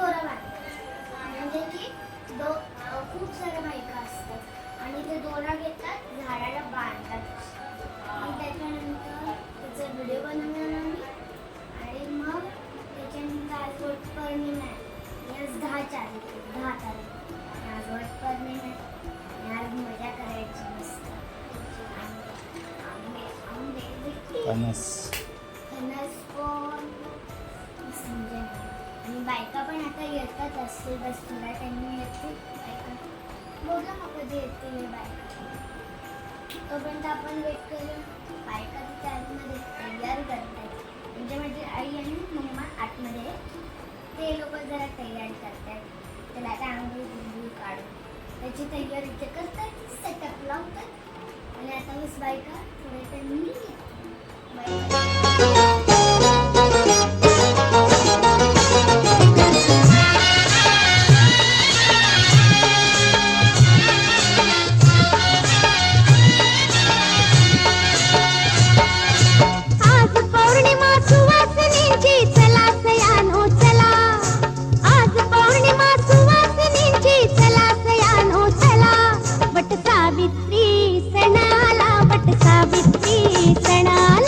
दोरा म्हणजे की दो खूप साऱ्या बायका असतात. आणि ते दोरा घेतात झाडाला बांधतात. आणि त्याच्यानंतर त्याचा व्हिडिओ बनवणार आम्ही. आणि मग त्याच्यानंतर आज वट पौर्णिमा आहे. आज दहा तारीख दहा तारीख. आज वट पौर्णिमा आहे. आज मजा करायची मस्त. आंबे आता येतात बस तुला त्यांनी येते. बायका. बघा मग कधी येते हे बायका. तोपर्यंत आपण वेट करू. बायका तिच्या आतमध्ये तयार करतात म्हणजे माझी आई आणि मम्मा आतमध्ये ते लोक जरा तयार करतात त्याला आता आंघोळ बिंघोळ काढून त्याची तयारी ते करतात सेटअप लावतात. आणि आता मीच बायका थोड्या त्यांनी बायका. ಪ್ರಣಾಮ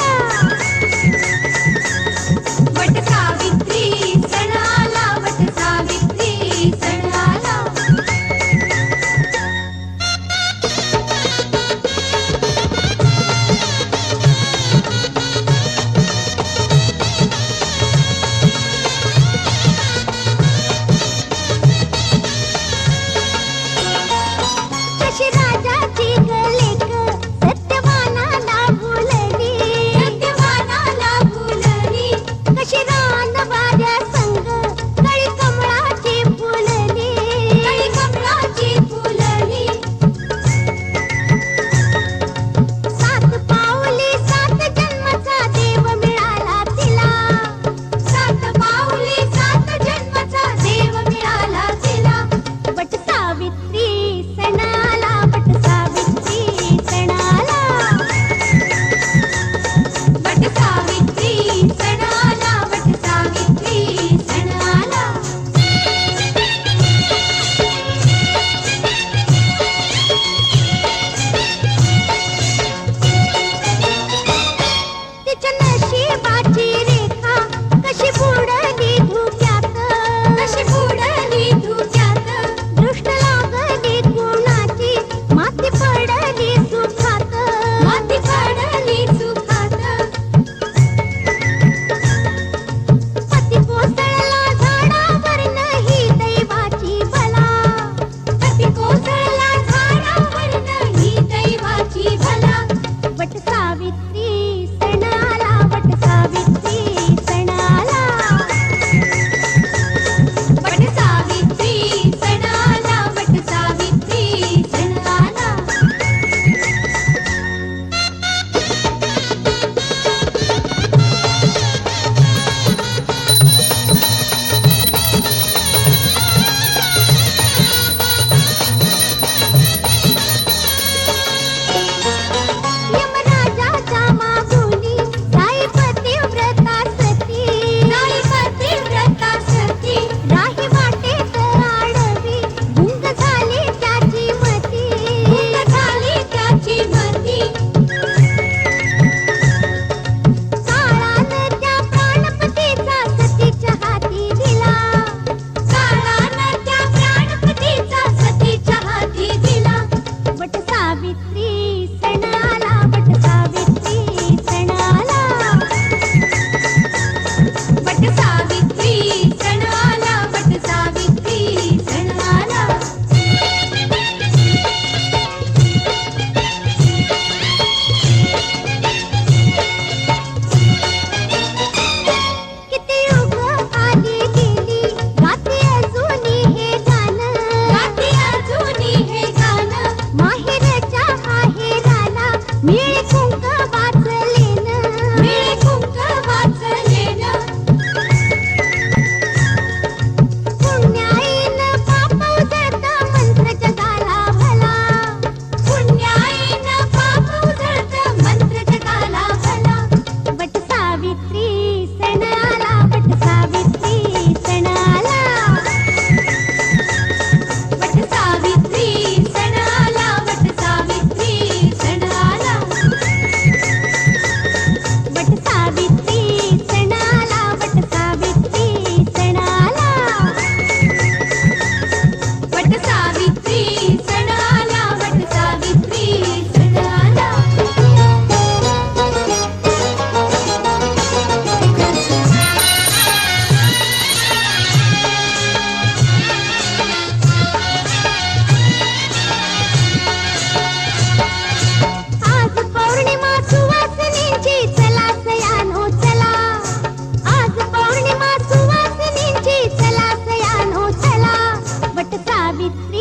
David